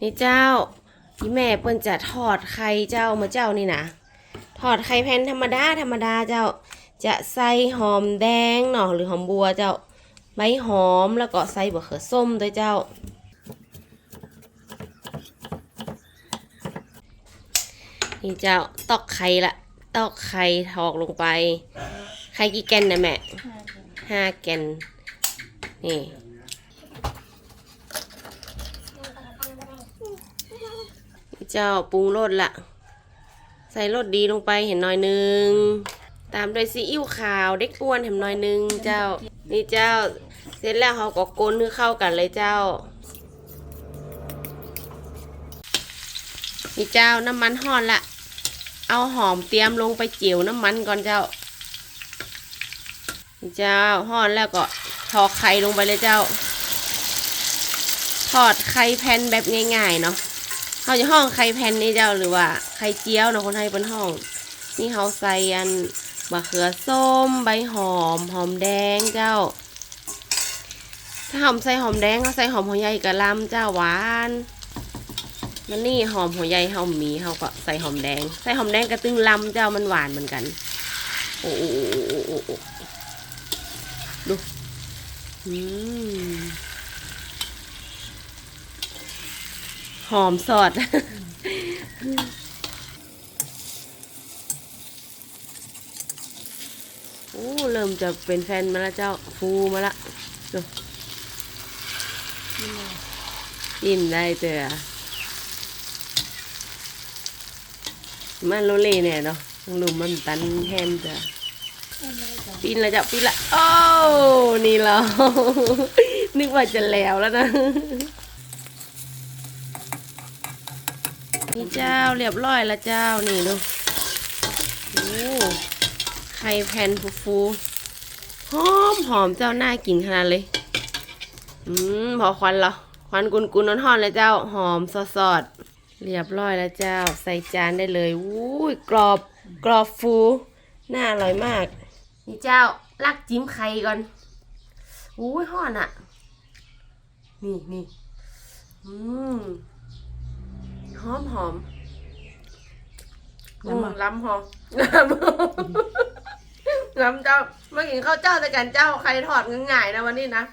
นี่เจ้าพี่แม่เปิ้นจะทอดไข่เจ้ามาเจ้านี่นะทอดไข่แผ่นธรรมดาธรรมดาเจ้า จะใส่หอมแดงเนาะหรือหอมบัวเจ้าใบหอมแล้วก็ใส่บะเขือส้มด้วยเจ้า นี่เจ้าตอกไข่ละตอกไข่ทอกลงไป ไข่กี่แกนนะแม่ห้าแกนนี่ เจ้าปรุงรสละ ใส่รสดีลงไปเห็นหน่อยหนึง ตามด้วยซีอิ๊วขาวเด็กอ้วนเห็นหน่อยหนึงเจ้า นี่เจ้า เสร็จแล้วเขาก็กนให้เข้ากันเลยเจ้า นี่เจ้าน้ำมันห่อนละ เอาหอมเตรียมลงไปเจียวน้ำมันก่อนเจ้า นี่เจ้าห่อนแล้วก็ทอดไข่ลงไปเลยเจ้าทอดไข่แผ่นแบบง่ายๆเนาะ เขาจะห้องไข่แผ่นนี่เจ้าหรือว่าไข่เจียวเนาะคนไทยเป็นห้อง นี่เขาใส่อันมะเขือส้ม ใบหอม หอมแดงเจ้า ถ้าหอมใส่หอมแดงเขาใส่หอมหัวใหญ่กระลำเจ้าหวานมันนี่หอมหัวใหญ่หอมหมีเขาก็ใส่หอมแดง ใส่หอมแดงกระตึงลำเจ้ามันหวานเหมือนกัน โอ้โอ้โอ้โอ้โอ้โอ้ดูอืม หอมสอด โอ้ เริ่มจะเป็นแฟนมาแล้วเจ้า ฟูมาละดูกินได้เจอมันโลเล่เนี่ยเนาะต้องดูมันตันแฮมจ้ะปีนละจ้ะปีนละ โอ้ นี่เรา นึกว่าจะแล้วแล้วนะ นี่เจ้าเรียบร้อยแล้วเจ้านี่ดูโอ้ไข่แผ่นฟูๆหอมหอมเจ้าน่ากินขนาดเลย อืมพอควันเหรอควันกุนๆนนอนๆเลยเจ้าหอมสดๆเรียบร้อยแล้วเจ้า ใส่จานได้เลยอุ้ยกรอบกรอบฟูน่าอร่อยมาก นี่เจ้าลักจิ้มไข่ก่อนอุ้ยห่อนอะ นี่นี่อืม หอมหอมอืมล้ำหอมล้ำล้ำเจ้าเมื่อกี้ข้าวเจ้าแต่กันเจ้าใครถอดง่ายๆนะวันนี้นะ